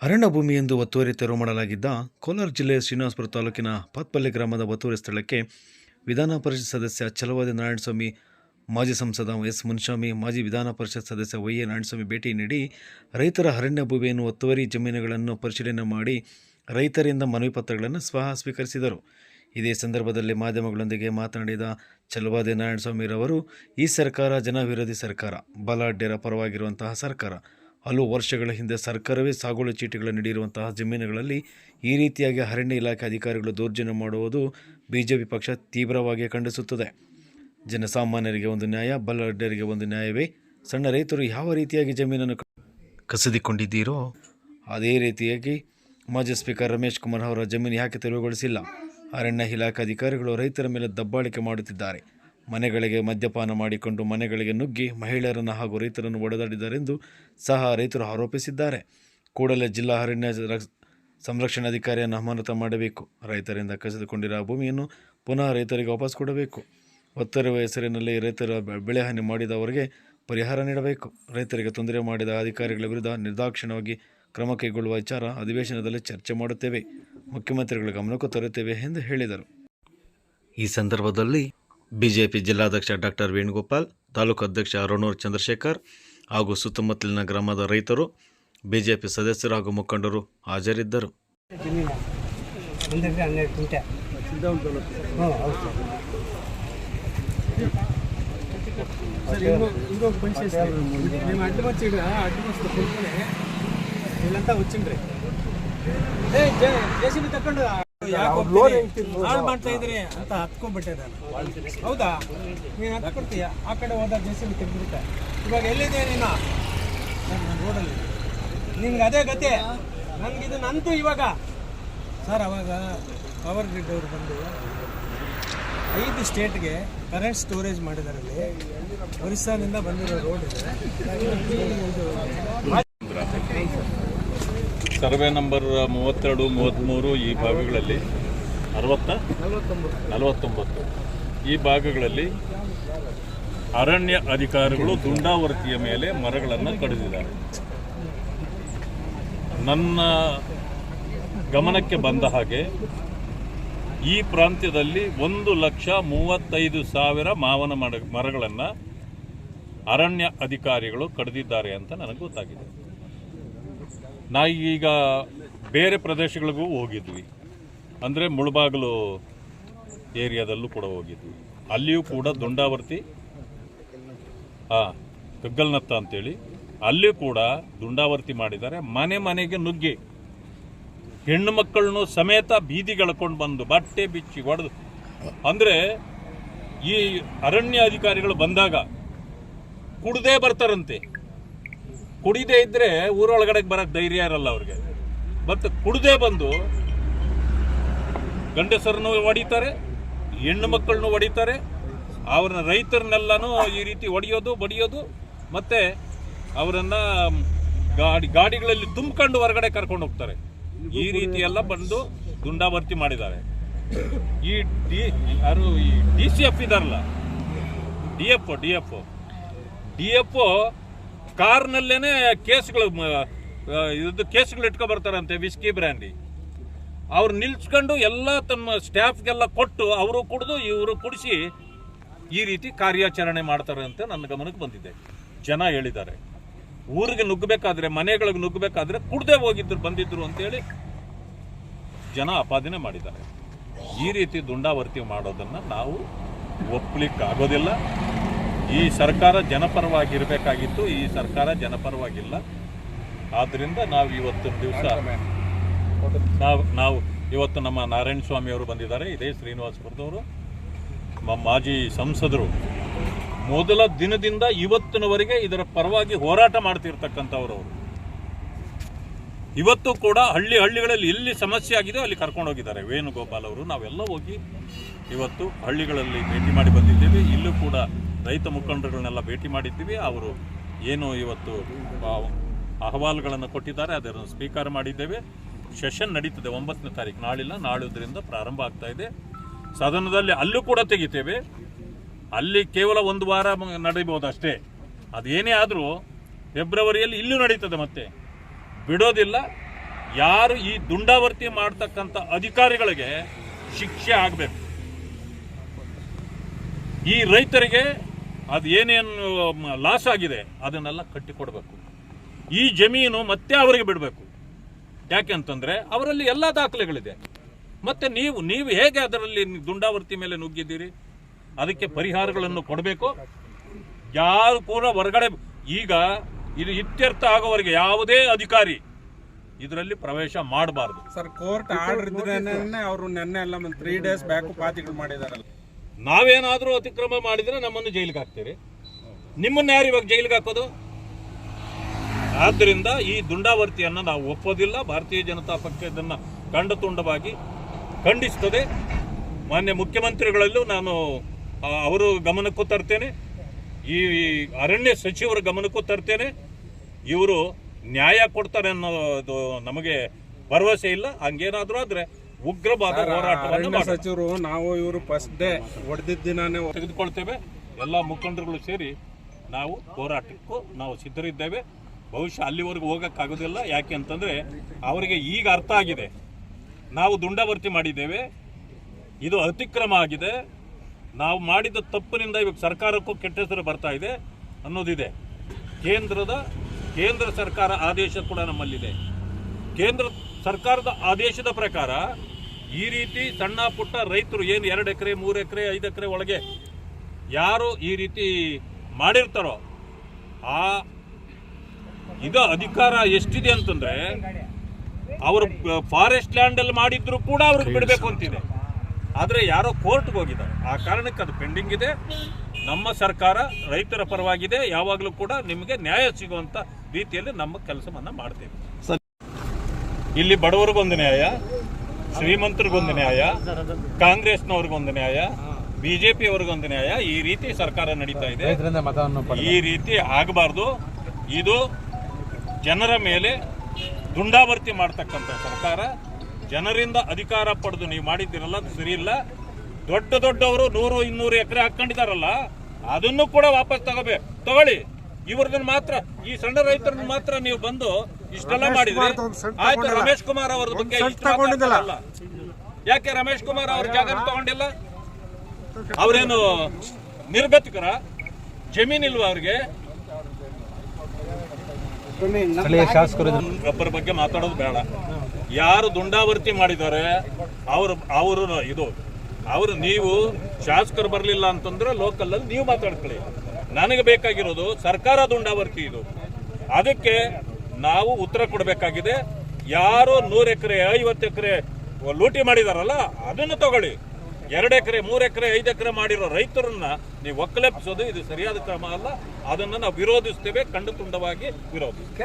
ಅರಣ್ಯ ಭೂಮಿ ಎಂದು ಒತ್ತುವರಿ ತೆರವು ಮಾಡಲಾಗಿದ್ದ ಕೋಲಾರ ಜಿಲ್ಲೆಯ ಶ್ರೀನಿವಾಸಪುರ ತಾಲೂಕಿನ ಪಾತ್ಪಲ್ಲಿ ಗ್ರಾಮದ ಒತ್ತುವರಿ ಸ್ಥಳಕ್ಕೆ ವಿಧಾನ ಪರಿಷತ್ ಸದಸ್ಯ ಛಲವಾದಿ ನಾರಾಯಣಸ್ವಾಮಿ, ಮಾಜಿ ಸಂಸದ ಎಸ್ ಮುನ್ಸ್ವಾಮಿ, ಮಾಜಿ ವಿಧಾನ ಪರಿಷತ್ ಸದಸ್ಯ ವೈ ಎ ನಾರಾಯಣಸ್ವಾಮಿ ಭೇಟಿ ನೀಡಿ ರೈತರ ಅರಣ್ಯ ಭೂಮಿಯನ್ನು ಒತ್ತುವರಿ ಜಮೀನುಗಳನ್ನು ಪರಿಶೀಲನೆ ಮಾಡಿ ರೈತರಿಂದ ಮನವಿ ಪತ್ರಗಳನ್ನು ಸ್ವಹ ಸ್ವೀಕರಿಸಿದರು. ಇದೇ ಸಂದರ್ಭದಲ್ಲಿ ಮಾಧ್ಯಮಗಳೊಂದಿಗೆ ಮಾತನಾಡಿದ ಛಲವಾದಿ ನಾರಾಯಣಸ್ವಾಮಿರವರು ಈ ಸರ್ಕಾರ ಜನವಿರೋಧಿ ಸರ್ಕಾರ ಬಲಾಢ್ಯರ ಪರವಾಗಿರುವಂತಹ ಸರ್ಕಾರ ಹಲವು ವರ್ಷಗಳ ಹಿಂದೆ ಸರ್ಕಾರವೇ ಸಾಗುವಳಿ ಚೀಟಿಗಳನ್ನು ನೀಡಿರುವಂತಹ ಜಮೀನುಗಳಲ್ಲಿ ಈ ರೀತಿಯಾಗಿ ಅರಣ್ಯ ಇಲಾಖೆ ಅಧಿಕಾರಿಗಳು ದೌರ್ಜನ್ಯ ಮಾಡುವುದು ಬಿಜೆಪಿ ಪಕ್ಷ ತೀವ್ರವಾಗಿ ಖಂಡಿಸುತ್ತದೆ. ಜನಸಾಮಾನ್ಯರಿಗೆ ಒಂದು ನ್ಯಾಯ ಬಲ್ಲಡ್ಡರಿಗೆ ಒಂದು ನ್ಯಾಯವೇ? ಸಣ್ಣ ರೈತರು ಯಾವ ರೀತಿಯಾಗಿ ಜಮೀನನ್ನು ಕಸಿದುಕೊಂಡಿದ್ದೀರೋ, ಅದೇ ರೀತಿಯಾಗಿ ಮಾಜಿ ಸ್ಪೀಕರ್ ರಮೇಶ್ ಕುಮಾರ್ ಅವರ ಜಮೀನು ಯಾಕೆ ತೆರವುಗೊಳಿಸಿಲ್ಲ? ಅರಣ್ಯ ಇಲಾಖೆ ಅಧಿಕಾರಿಗಳು ರೈತರ ಮೇಲೆ ದಬ್ಬಾಳಿಕೆ ಮಾಡುತ್ತಿದ್ದಾರೆ. ಮನೆಗಳಿಗೆ ಮದ್ಯಪಾನ ಮಾಡಿಕೊಂಡು ಮನೆಗಳಿಗೆ ನುಗ್ಗಿ ಮಹಿಳೆಯರನ್ನು ಹಾಗೂ ರೈತರನ್ನು ಒಡೆದಾಡಿದ್ದಾರೆಂದು ಸಹ ರೈತರು ಆರೋಪಿಸಿದ್ದಾರೆ. ಕೂಡಲೇ ಜಿಲ್ಲಾ ಅರಣ್ಯ ರಕ್ಷ- ಸಂರಕ್ಷಣಾಧಿಕಾರಿಯನ್ನು ಅಮಾನತ ಮಾಡಬೇಕು. ರೈತರಿಂದ ಕಸಿದುಕೊಂಡಿರುವ ಭೂಮಿಯನ್ನು ಪುನಃ ರೈತರಿಗೆ ವಾಪಸ್ ಕೊಡಬೇಕು. ಒತ್ತರುವ ಹೆಸರಿನಲ್ಲಿ ರೈತರ ಬೆಳೆ ಹಾನಿ ಮಾಡಿದವರಿಗೆ ಪರಿಹಾರ ನೀಡಬೇಕು. ರೈತರಿಗೆ ತೊಂದರೆ ಮಾಡಿದ ಅಧಿಕಾರಿಗಳ ವಿರುದ್ಧ ನಿರ್ದಾಕ್ಷಿಣ್ಯವಾಗಿ ಕ್ರಮ ಕೈಗೊಳ್ಳುವ ವಿಚಾರ ಅಧಿವೇಶನದಲ್ಲಿ ಚರ್ಚೆ ಮಾಡುತ್ತೇವೆ. ಮುಖ್ಯಮಂತ್ರಿಗಳ ಗಮನಕ್ಕೂ ತರುತ್ತೇವೆ ಎಂದು ಹೇಳಿದರು. ಈ ಸಂದರ್ಭದಲ್ಲಿ ಬಿಜೆಪಿ ಜಿಲ್ಲಾಧ್ಯಕ್ಷ ಡಾಕ್ಟರ್ ವೇಣುಗೋಪಾಲ್, ತಾಲೂಕು ಅಧ್ಯಕ್ಷ ಅರುಣೂರ್ ಚಂದ್ರಶೇಖರ್ ಹಾಗೂ ಸುತ್ತಮುತ್ತಲಿನ ಗ್ರಾಮದ ರೈತರು, ಬಿಜೆಪಿ ಸದಸ್ಯರು ಹಾಗೂ ಮುಖಂಡರು ಹಾಜರಿದ್ದರು. ತಕೊಂಡು ಹಾಳು ಮಾಡ್ತಾ ಇದ್ರೆ ಅಂತ ಹತ್ಕೊಂಡ್ಬಿಟ್ಟೆ ನಾನು. ಹೌದಾ? ನೀನು ಹತ್ಕೊಡ್ತೀಯ? ಆ ಕಡೆ ಹೋದ ಜೇಸಿಬಿ ತೆಗೆದ್ಬಿಟ್ಟೆ. ಇವಾಗ ಎಲ್ಲಿದೆ ನೀನು? ರೋಡಲ್ಲಿ. ನಿಂಗೆ ಅದೇ ಗತಿ. ನನಗಿದು ನಂತು ಇವಾಗ. ಸರ್ ಅವಾಗ ಪವರ್ ಗ್ರಿಡ್ ಅವರು ಬಂದು ಐದು ಸ್ಟೇಟ್ಗೆ ಕರೆಂಟ್ ಸ್ಟೋರೇಜ್ ಮಾಡಿದಾರಲ್ಲಿ ಒರಿಸ್ಸಾದಿಂದ ಬಂದಿರೋ ರೋಡ್ ಇದೆ. ಸರ್ವೆ ನಂಬರ್ ಮೂವತ್ತೆರಡು, ಮೂವತ್ತ್ಮೂರು ಈ ಭಾಗಗಳಲ್ಲಿ ಅರವತ್ತ? ನಲವತ್ತೊಂಬತ್ತು. ಈ ಭಾಗಗಳಲ್ಲಿ ಅರಣ್ಯ ಅಧಿಕಾರಿಗಳು ದುಂಡಾವರ್ತಿಯ ಮೇಲೆ ಮರಗಳನ್ನು ಕಡಿದಿದ್ದಾರೆ. ನನ್ನ ಗಮನಕ್ಕೆ ಬಂದ ಹಾಗೆ ಈ ಪ್ರಾಂತ್ಯದಲ್ಲಿ ಒಂದು ಲಕ್ಷ ಮೂವತ್ತೈದು ಸಾವಿರ ಮಾವನ ಮರ ಮರಗಳನ್ನು ಅರಣ್ಯ ಅಧಿಕಾರಿಗಳು ಕಡಿದಿದ್ದಾರೆ ಅಂತ ನನಗೆ ಗೊತ್ತಾಗಿದೆ. ನಾ ಈಗ ಬೇರೆ ಪ್ರದೇಶಗಳಿಗೂ ಹೋಗಿದ್ವಿ. ಅಂದರೆ ಮುಳಬಾಗಿಲು ಏರಿಯಾದಲ್ಲೂ ಕೂಡ ಹೋಗಿದ್ವಿ. ಅಲ್ಲಿಯೂ ಕೂಡ ದುಂಡಾವರ್ತಿ, ಹಾಂ, ಕಗ್ಗಲ್ನತ್ತ ಅಂತೇಳಿ. ಅಲ್ಲಿಯೂ ಕೂಡ ದುಂಡಾವರ್ತಿ ಮಾಡಿದ್ದಾರೆ. ಮನೆ ಮನೆಗೆ ನುಗ್ಗಿ. ಹೆಣ್ಣು ಮಕ್ಕಳನ್ನು ಸಮೇತ ಬೀದಿಗೆಳ್ಕೊಂಡು ಬಂದು ಬಟ್ಟೆ ಬಿಚ್ಚಿ ಹೊಡೆದು ಅಂದರೆ ಈ ಅರಣ್ಯ ಅಧಿಕಾರಿಗಳು ಬಂದಾಗ ಕುಡ್ದೇ ಬರ್ತಾರಂತೆ. ಕುಡಿದೇ ಇದ್ರೆ ಊರೊಳಗಡೆ ಬರಕ್ ಧೈರ್ಯ ಇರಲ್ಲ ಅವ್ರಿಗೆ. ಮತ್ತೆ ಕುಡ್ದೇ ಬಂದು ಗಂಡಸರನ್ನು ಹೊಡಿತಾರೆ, ಹೆಣ್ಣು ಮಕ್ಕಳನ್ನು ಹೊಡಿತಾರೆ, ಅವ್ರನ್ನ ರೈತರನ್ನೆಲ್ಲನೂ ಈ ರೀತಿ ಹೊಡೆಯೋದು, ಬಡಿಯೋದು, ಮತ್ತೆ ಅವರನ್ನ ಗಾಡಿ, ಗಾಡಿಗಳಲ್ಲಿ ತುಂಬಿಕೊಂಡು ಹೊರಗಡೆ ಕರ್ಕೊಂಡು ಹೋಗ್ತಾರೆ. ಈ ರೀತಿ ಎಲ್ಲ ಬಂದು ದುಂಡಾವರ್ತಿ ಮಾಡಿದ್ದಾರೆ. ಈ ಡಿ, ಯಾರು ಈ ಡಿ ಸಿ ಎಫ್ ಇದಾರಲ್ಲ, D F D F D F ಕಾರ್ನಲ್ಲೇನೆ ಕೇಸ್ಗಳು ಇದು ಕೇಸ್ಗಳು ಇಟ್ಕೊ ಬರ್ತಾರಂತೆ, ವಿಸ್ಕಿ ಬ್ರ್ಯಾಂಡಿ. ಅವ್ರು ನಿಲ್ಸ್ಕೊಂಡು ಎಲ್ಲ ತಮ್ಮ ಸ್ಟಾಫ್ಗೆಲ್ಲ ಕೊಟ್ಟು ಅವರು ಕುಡಿದು ಇವರು ಕುಡಿಸಿ ಈ ರೀತಿ ಕಾರ್ಯಾಚರಣೆ ಮಾಡ್ತಾರೆ ಅಂತ ನನ್ನ ಗಮನಕ್ಕೆ ಬಂದಿದೆ. ಜನ ಹೇಳಿದ್ದಾರೆ. ಊರಿಗೆ ನುಗ್ಗಬೇಕಾದ್ರೆ, ಮನೆಗಳಿಗೆ ನುಗ್ಗಬೇಕಾದ್ರೆ ಕುಡ್ದೇ ಹೋಗಿದ್ರು, ಬಂದಿದ್ರು ಅಂತೇಳಿ ಜನ ಆಪಾದನೆ ಮಾಡಿದ್ದಾರೆ. ಈ ರೀತಿ ದುಂಡಾವರ್ತಿ ಮಾಡೋದನ್ನ ನಾವು ಒಪ್ಪಲಿಕ್ಕೆ ಆಗೋದಿಲ್ಲ ಈ ಸರ್ಕಾರ ಜನಪರವಾಗಿರಬೇಕಾಗಿತ್ತು ಈ ಸರ್ಕಾರ ಜನಪರವಾಗಿಲ್ಲ. ಆದ್ದರಿಂದ ನಾವು ಇವತ್ತು ದಿವಸ ನಾವು ನಾವು ಇವತ್ತು ನಮ್ಮ ನಾರಾಯಣ ಸ್ವಾಮಿ ಅವರು ಬಂದಿದ್ದಾರೆ ಇದೇ ಶ್ರೀನಿವಾಸಪುರದವರು ನಮ್ಮ ಮಾಜಿ ಸಂಸದರು. ಮೊದಲ ದಿನದಿಂದ ಇವತ್ತಿನವರೆಗೆ ಇದರ ಪರವಾಗಿ ಹೋರಾಟ ಮಾಡ್ತಿರ್ತಕ್ಕಂಥವ್ರು ಅವರು. ಇವತ್ತು ಕೂಡ ಹಳ್ಳಿ ಹಳ್ಳಿಗಳಲ್ಲಿ ಎಲ್ಲಿ ಸಮಸ್ಯೆ ಆಗಿದೆ ಅಲ್ಲಿ ಕರ್ಕೊಂಡು ಹೋಗಿದ್ದಾರೆ ವೇಣುಗೋಪಾಲ್ ಅವರು. ನಾವೆಲ್ಲ ಹೋಗಿ ಇವತ್ತು ಹಳ್ಳಿಗಳಲ್ಲಿ ಭೇಟಿ ಮಾಡಿ ಬಂದಿದ್ದೇವೆ. ಇಲ್ಲೂ ಕೂಡ ರೈತ ಮುಖಂಡರುಗಳನ್ನೆಲ್ಲ ಭೇಟಿ ಮಾಡಿದ್ದೀವಿ. ಅವರು ಏನು ಇವತ್ತು ಅಹವಾಲುಗಳನ್ನು ಕೊಟ್ಟಿದ್ದಾರೆ, ಅದನ್ನು ಸ್ವೀಕಾರ ಮಾಡಿದ್ದೇವೆ. ಸೆಷನ್ ನಡೀತದೆ ಒಂಬತ್ತನೇ ತಾರೀಕು. ನಾಳಿಲ್ಲ, ನಾಳಿದ್ರಿಂದ ಪ್ರಾರಂಭ ಆಗ್ತಾ ಇದೆ. ಸದನದಲ್ಲಿ ಅಲ್ಲೂ ಕೂಡ ತೆಗಿತೇವೆ. ಅಲ್ಲಿ ಕೇವಲ ಒಂದು ವಾರ ನಡೀಬಹುದು ಅಷ್ಟೇ. ಅದೇನೇ ಆದರೂ ಫೆಬ್ರವರಿಯಲ್ಲಿ ಇಲ್ಲೂ ನಡೀತದೆ ಮತ್ತೆ. ಬಿಡೋದಿಲ್ಲ. ಯಾರು ಈ ದುಂಡಾವರ್ತಿ ಮಾಡ್ತಕ್ಕಂಥ ಅಧಿಕಾರಿಗಳಿಗೆ ಶಿಕ್ಷೆ ಆಗಬೇಕು. ಈ ರೈತರಿಗೆ ಅದು ಏನೇನು ಲಾಸ್ ಆಗಿದೆ, ಅದನ್ನೆಲ್ಲ ಕಟ್ಟಿಕೊಡ್ಬೇಕು. ಈ ಜಮೀನು ಮತ್ತೆ ಅವರಿಗೆ ಬಿಡಬೇಕು. ಯಾಕೆ ಅಂತಂದರೆ, ಅವರಲ್ಲಿ ಎಲ್ಲ ದಾಖಲೆಗಳಿದೆ. ಮತ್ತೆ ನೀವು ನೀವು ಹೇಗೆ ಅದರಲ್ಲಿ ದುಂಡಾವರ್ತಿ ಮೇಲೆ ನುಗ್ಗಿದ್ದೀರಿ? ಅದಕ್ಕೆ ಪರಿಹಾರಗಳನ್ನು ಕೊಡಬೇಕು. ಯಾರು ಕೂಡ ಹೊರಗಡೆ, ಈಗ ಇದು ಇತ್ಯರ್ಥ ಆಗೋವರೆಗೆ ಯಾವುದೇ ಅಧಿಕಾರಿ ಇದರಲ್ಲಿ ಪ್ರವೇಶ ಮಾಡಬಾರ್ದು. ಸರ್, ಕೋರ್ಟ್ ಆರ್ಡರ್ ಇದ್ರೆ ಅವರು ನೆನ್ನೆ ಒಂದು ತ್ರೀ ಡೇಸ್ ಬ್ಯಾಕು ಪಾತಿಗಳು ಮಾಡಿದಾರಲ್ಲ. ನಾವೇನಾದರೂ ಅತಿಕ್ರಮ ಮಾಡಿದ್ರೆ ನಮ್ಮನ್ನು ಜೈಲಿಗೆ ಹಾಕ್ತೀರಿ. ನಿಮ್ಮನ್ನ ಯಾರು ಇವಾಗ ಜೈಲಿಗೆ ಹಾಕೋದು? ಆದ್ದರಿಂದ ಈ ದುಂಡಾವರ್ತಿಯನ್ನು ನಾವು ಒಪ್ಪೋದಿಲ್ಲ. ಭಾರತೀಯ ಜನತಾ ಪಕ್ಷ ಇದನ್ನು ಕಂಡ ತುಂಡವಾಗಿ ಖಂಡಿಸ್ತದೆ. ಮಾನ್ಯ ಮುಖ್ಯಮಂತ್ರಿಗಳಲ್ಲೂ ನಾನು ಅವರು ಗಮನಕ್ಕೂ ತರ್ತೇನೆ. ಈ ಅರಣ್ಯ ಸಚಿವರ ಗಮನಕ್ಕೂ ತರ್ತೇನೆ. ಇವರು ನ್ಯಾಯ ಕೊಡ್ತಾರೆ ಅನ್ನೋದು ನಮಗೆ ಭರವಸೆ ಇಲ್ಲ. ಹಂಗೇನಾದರೂ ಆದ್ರೆ ಉಗ್ರವಾದ ಹೋರಾಟವನ್ನು ಸಚಿವರು ನಾವು ಇವರು ಫಸ್ಟ್ ಡೇ ಹೊಡೆದಿದ್ದ ದಿನಾನೇ ತೆಗೆದುಕೊಳ್ತೇವೆ. ಎಲ್ಲ ಮುಖಂಡರುಗಳು ಸೇರಿ ನಾವು ಹೋರಾಟಕ್ಕೂ ನಾವು ಸಿದ್ಧರಿದ್ದೇವೆ. ಬಹುಶಃ ಅಲ್ಲಿವರೆಗೂ ಹೋಗೋಕ್ಕಾಗೋದಿಲ್ಲ. ಯಾಕೆ ಅಂತಂದರೆ ಅವರಿಗೆ ಈಗ ಅರ್ಥ ಆಗಿದೆ. ನಾವು ದುಂಡಾವರ್ತಿ ಮಾಡಿದ್ದೇವೆ. ಇದು ಅತಿಕ್ರಮ ಆಗಿದೆ. ನಾವು ಮಾಡಿದ ತಪ್ಪಿನಿಂದ ಇವಾಗ ಸರ್ಕಾರಕ್ಕೂ ಕೆಟ್ಟ ಹೆಸರು ಬರ್ತಾ ಇದೆ ಅನ್ನೋದಿದೆ. ಕೇಂದ್ರದ ಕೇಂದ್ರ ಸರ್ಕಾರ ಆದೇಶ ಕೂಡ ನಮ್ಮಲ್ಲಿದೆ. ಕೇಂದ್ರ ಸರ್ಕಾರದ ಆದೇಶದ ಪ್ರಕಾರ ಈ ರೀತಿ ಸಣ್ಣ ಪುಟ್ಟ ರೈತರು ಏನು ಎರಡು ಎಕರೆ, ಮೂರು ಎಕರೆ, ಐದು ಎಕರೆ ಒಳಗೆ ಯಾರು ಈ ರೀತಿ ಮಾಡಿರ್ತಾರೋ, ಆ ಇದ ಅಧಿಕಾರ ಎಷ್ಟಿದೆ ಅಂತಂದ್ರೆ ಅವರು ಫಾರೆಸ್ಟ್ ಲ್ಯಾಂಡ್ ಅಲ್ಲಿ ಮಾಡಿದ್ರು ಕೂಡ ಅವ್ರಿಗೆ ಬಿಡಬೇಕು ಅಂತಿದೆ. ಆದ್ರೆ ಯಾರೋ ಕೋರ್ಟ್ಗೆ ಹೋಗಿದ್ದಾರೆ. ಆ ಕಾರಣಕ್ಕೆ ಅದು ಪೆಂಡಿಂಗ್ ಇದೆ. ನಮ್ಮ ಸರ್ಕಾರ ರೈತರ ಪರವಾಗಿದೆ. ಯಾವಾಗಲೂ ಕೂಡ ನಿಮಗೆ ನ್ಯಾಯ ಸಿಗುವಂತ ರೀತಿಯಲ್ಲಿ ನಮ್ಮ ಕೆಲಸವನ್ನ ಮಾಡ್ತೇವೆ. ಇಲ್ಲಿ ಬಡವರಿಗೊಂದು ನ್ಯಾಯ ಶ್ರೀಮಂತರಿಗೊಂದು ನ್ಯಾಯ ಕಾಂಗ್ರೆಸ್ನವ್ರಿಗೊಂದು ನ್ಯಾಯ ಬಿಜೆಪಿ ಅವ್ರಿಗೊಂದು ನ್ಯಾಯ. ಈ ರೀತಿ ಸರ್ಕಾರ ನಡೀತಾ ಇದೆ. ಈ ರೀತಿ ಆಗಬಾರ್ದು. ಇದು ಜನರ ಮೇಲೆ ದುಂಡಾವರ್ತಿ ಮಾಡ್ತಕ್ಕಂಥ ಸರ್ಕಾರ. ಜನರಿಂದ ಅಧಿಕಾರ ಪಡೆದು ನೀವು ಮಾಡಿದ್ದೀರಲ್ಲ ಅದು ಸರಿ ಇಲ್ಲ. ದೊಡ್ಡ ದೊಡ್ಡವರು ನೂರು ಇನ್ನೂರು ಎಕರೆ ಹಾಕೊಂಡಿದಾರಲ್ಲ ಅದನ್ನು ಕೂಡ ವಾಪಸ್ ತಗೋಬೇಕು ತಗೊಳ್ಳಿ. ಇವ್ರದನ್ನ ಮಾತ್ರ ಈ ಸಣ್ಣ ರೈತರನ್ನ ಮಾತ್ರ ನೀವು ಬಂದು ಇಷ್ಟೆಲ್ಲ ಮಾಡಿದ್ರೆ? ಆಯ್ತು ರಮೇಶ್ ಕುಮಾರ್ ಅವ್ರ ಬಗ್ಗೆ. ಯಾಕೆ ರಮೇಶ್ ಕುಮಾರ್ ಅವ್ರ ಜಾಗ ತಗೊಂಡಿಲ್ಲ? ಅವ್ರೇನು ನಿರ್ಗತಿಕರ ಜಮೀನಿಲ್ವಾ ಅವ್ರಿಗೆ? ಒಬ್ಬರ ಬಗ್ಗೆ ಮಾತಾಡೋದು ಬೇಡ. ಯಾರು ದುಂಡಾವರ್ತಿ ಮಾಡಿದ್ದಾರೆ ಅವರು ಅವರು ಇದು ಅವರು ನೀವು ಶಾಸಕರು ಬರಲಿಲ್ಲ ಅಂತಂದ್ರೆ ಲೋಕಲ್ ಅಲ್ಲಿ ನೀವು ಮಾತಾಡ್ಕೊಳ್ಳಿ. ನನಗೆ ಬೇಕಾಗಿರೋದು ಸರ್ಕಾರ ದುಂಡಾವರ್ತಿ ಇದು. ಅದಕ್ಕೆ ನಾವು ಉತ್ತರ ಕೊಡಬೇಕಾಗಿದೆ. ಯಾರು ನೂರು ಎಕರೆ, ಐವತ್ತು ಎಕರೆ ಲೂಟಿ ಮಾಡಿದಾರಲ್ಲ, ಅದನ್ನು ತಗೊಳ್ಳಿ. ಎರಡು ಎಕರೆ, ಮೂರು ಎಕರೆ, ಐದು ಎಕರೆ ಮಾಡಿರೋ ರೈತರನ್ನ ನೀವು ಒಕ್ಕಲೆಪ್ಸೋದು ಇದು ಸರಿಯಾದ ಕ್ರಮ ಅಲ್ಲ. ಅದನ್ನು ನಾವು ವಿರೋಧಿಸ್ತೇವೆ ಕಂಡು ತುಂಡವಾಗಿ ವಿರೋಧಿಸ್ತೇವೆ.